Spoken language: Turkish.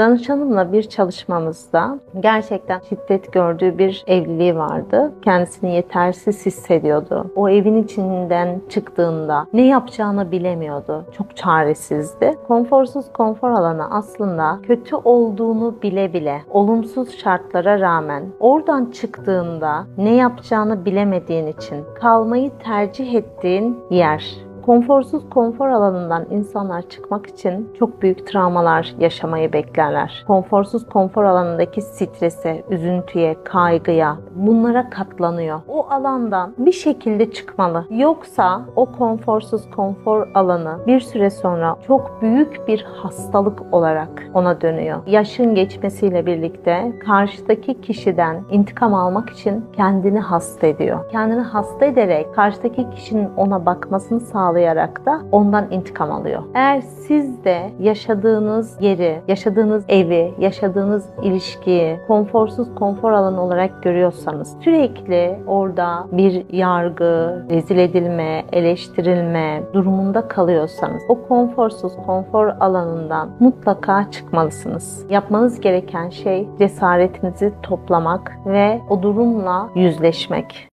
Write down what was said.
Danışanımla bir çalışmamızda gerçekten şiddet gördüğü bir evliliği vardı. Kendisini yetersiz hissediyordu. O evin içinden çıktığında ne yapacağını bilemiyordu. Çok çaresizdi. Konforsuz konfor alanı aslında kötü olduğunu bile bile olumsuz şartlara rağmen oradan çıktığında ne yapacağını bilemediğin için kalmayı tercih ettiğin yer. Konforsuz konfor alanından insanlar çıkmak için çok büyük travmalar yaşamayı beklerler. Konforsuz konfor alanındaki strese, üzüntüye, kaygıya bunlara katlanıyor. O alandan bir şekilde çıkmalı. Yoksa o konforsuz konfor alanı bir süre sonra çok büyük bir hastalık olarak ona dönüyor. Yaşın geçmesiyle birlikte karşıdaki kişiden intikam almak için kendini hasta ediyor. Kendini hasta ederek karşıdaki kişinin ona bakmasını sağlayarak da ondan intikam alıyor. Eğer siz de yaşadığınız yeri, yaşadığınız evi, yaşadığınız ilişkiyi konforsuz konfor alanı olarak görüyorsanız sürekli orada bir yargı, rezil edilme, eleştirilme durumunda kalıyorsanız o konforsuz konfor alanından mutlaka çıkmalısınız. Yapmanız gereken şey cesaretinizi toplamak ve o durumla yüzleşmek.